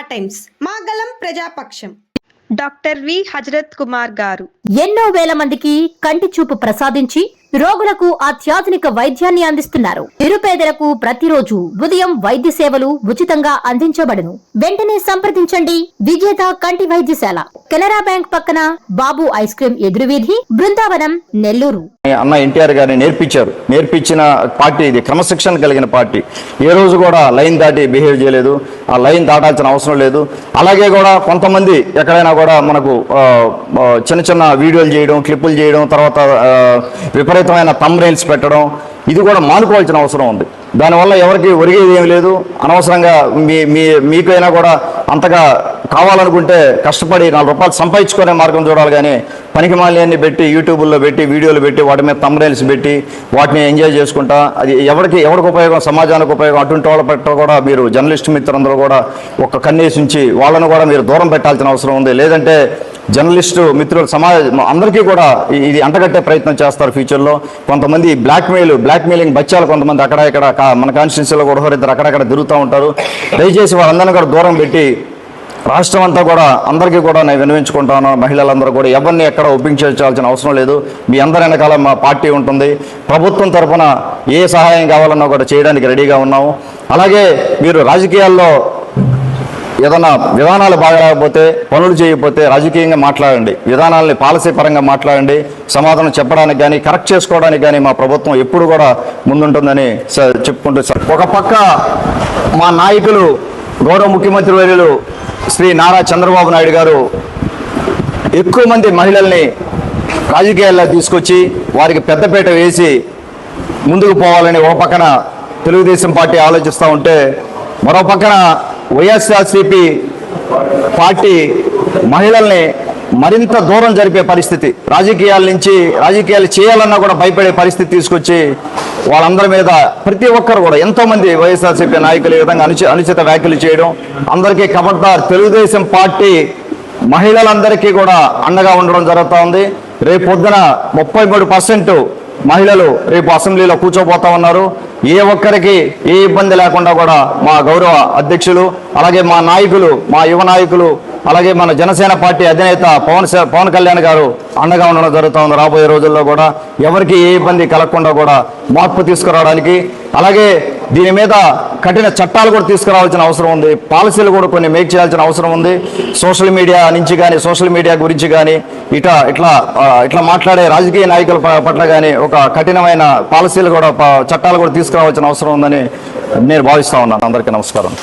Times. మాగలం ప్రజాపక్షం. Doctor V. Hazrat Kumar garu. ఎన్నో వేల మందికి కంటి చూపు ప్రసాదించి రోగులకు అత్యాధునిక వైద్యాన్ని అందిస్తున్నారు. నిరుపేదలకు ప్రతిరోజు ఉదయం వైద్య సేవలు ఉచితంగా అందించబడును. వెంటనే సంప్రదించండి. విజేత కంటి వైద్యశాల. కెనరా బ్యాంక్ పక్కన బాబు ఐస్ క్రీం ఎదురువీధి బృందావనం నెల్లూరు. అన్న ఎన్టీఆర్ గారిని నేర్పించారు. నేర్పించిన పార్టీ ఇది. క్రమశిక్షణ కలిగిన పార్టీ. ఏ రోజు కూడా లైన్ దాటి బిహేవ్ చేయలేదు. ఆ లైన్ దాటాల్సిన అవసరం లేదు. అలాగే కూడా కొంతమంది ఎక్కడైనా కూడా మనకు చిన్న చిన్న వీడియోలు చేయడం క్లిప్పులు చేయడం తర్వాత విపరీత విపరీతమైన తమ్ రైల్స్ పెట్టడం ఇది కూడా మానుకోవాల్సిన అవసరం ఉంది. దానివల్ల ఎవరికి ఒరిగేది ఏం లేదు. అనవసరంగా మీ మీ మీకైనా కూడా అంతగా కావాలనుకుంటే కష్టపడి నాలుగు రూపాయలు సంపాదించుకునే మార్గం చూడాలి కానీ పనికి మాల్యాన్ని పెట్టి యూట్యూబ్లో పెట్టి వీడియోలు పెట్టి వాటి మీద తమ్రైల్స్ పెట్టి వాటిని ఎంజాయ్ చేసుకుంటా అది ఎవరికి ఎవరికి ఉపయోగం సమాజానికి ఉపయోగం అటువంటి వాళ్ళ పట్ల కూడా మీరు జర్నలిస్ట్ మిత్రులందరూ కూడా ఒక కన్నేసి ఉంచి వాళ్ళను కూడా మీరు దూరం పెట్టాల్సిన అవసరం ఉంది. లేదంటే జర్నలిస్టు మిత్రులు సమాజ అందరికీ కూడా ఇది అంటగట్టే ప్రయత్నం చేస్తారు ఫ్యూచర్లో. కొంతమంది బ్లాక్మెయిల్ బ్లాక్మెయిలింగ్ బచ్చాలు కొంతమంది అక్కడ ఇక్కడ మన కాన్స్టిట్యూన్సీలో కూడా ఇద్దరు అక్కడక్కడ తిరుగుతూ ఉంటారు. దయచేసి వాళ్ళందరినీ కూడా దూరం పెట్టి రాష్ట్రం అంతా కూడా అందరికీ కూడా నేను వినవించుకుంటాను మహిళలందరూ కూడా ఎవరిని ఎక్కడ ఒప్పించాల్సిన అవసరం లేదు. మీ అందరి వెనకాల మా పార్టీ ఉంటుంది. ప్రభుత్వం తరఫున ఏ సహాయం కావాలన్నా కూడా చేయడానికి రెడీగా ఉన్నాము. అలాగే మీరు రాజకీయాల్లో ఏదన్నా విధానాలు బాగలేకపోతే పనులు చేయకపోతే రాజకీయంగా మాట్లాడండి. విధానాలని పాలసీ పరంగా మాట్లాడండి. సమాధానం చెప్పడానికి కానీ కరెక్ట్ చేసుకోవడానికి కానీ మా ప్రభుత్వం ఎప్పుడు కూడా ముందుంటుందని చెప్పుకుంటూ సార్ ఒక పక్క మా నాయకులు గౌరవ ముఖ్యమంత్రి వర్యులు శ్రీ నారా చంద్రబాబు నాయుడు గారు ఎక్కువ మంది మహిళల్ని రాజకీయాల్లో తీసుకొచ్చి వారికి పెద్దపేట వేసి ముందుకు పోవాలని ఒక పక్కన తెలుగుదేశం పార్టీ ఆలోచిస్తూ ఉంటే మరో పక్కన వైఎస్ఆర్సీపీ పార్టీ మహిళల్ని మరింత దూరం జరిపే పరిస్థితి. రాజకీయాల నుంచి రాజకీయాలు చేయాలన్నా కూడా భయపడే పరిస్థితి తీసుకొచ్చి వాళ్ళందరి మీద ప్రతి ఒక్కరు కూడా ఎంతో మంది వైఎస్ఆర్సీపీ నాయకులు ఈ విధంగా అనుచి అనుచిత వ్యాఖ్యలు చేయడం అందరికీ ఖబర్దార్ తెలుగుదేశం పార్టీ మహిళలందరికీ కూడా అండగా ఉండడం జరుగుతూ ఉంది. రేపు పొద్దున ముప్పై మూడు మహిళలు రేపు అసెంబ్లీలో కూర్చోబోతా ఉన్నారు. ఏ ఒక్కరికి ఏ ఇబ్బంది లేకుండా కూడా మా గౌరవ అధ్యక్షులు అలాగే మా నాయకులు మా యువ నాయకులు అలాగే మన జనసేన పార్టీ అధినేత పవన్ పవన్ కళ్యాణ్ గారు అండగా ఉండడం జరుగుతూ ఉంది రాబోయే రోజుల్లో కూడా ఎవరికి ఏ ఇబ్బంది కలగకుండా కూడా మార్పు తీసుకురావడానికి అలాగే దీని మీద కఠిన చట్టాలు కూడా తీసుకురావాల్సిన అవసరం ఉంది. పాలసీలు కూడా కొన్ని మేక్ చేయాల్సిన అవసరం ఉంది. సోషల్ మీడియా నుంచి కానీ సోషల్ మీడియా గురించి కానీ ఇట్లా ఇట్లా ఇట్లా మాట్లాడే రాజకీయ నాయకుల పట్ల కానీ ఒక కఠినమైన పాలసీలు కూడా చట్టాలు కూడా తీసుకురావాల్సిన అవసరం ఉందని నేను భావిస్తా ఉన్నాను. అందరికీ నమస్కారం.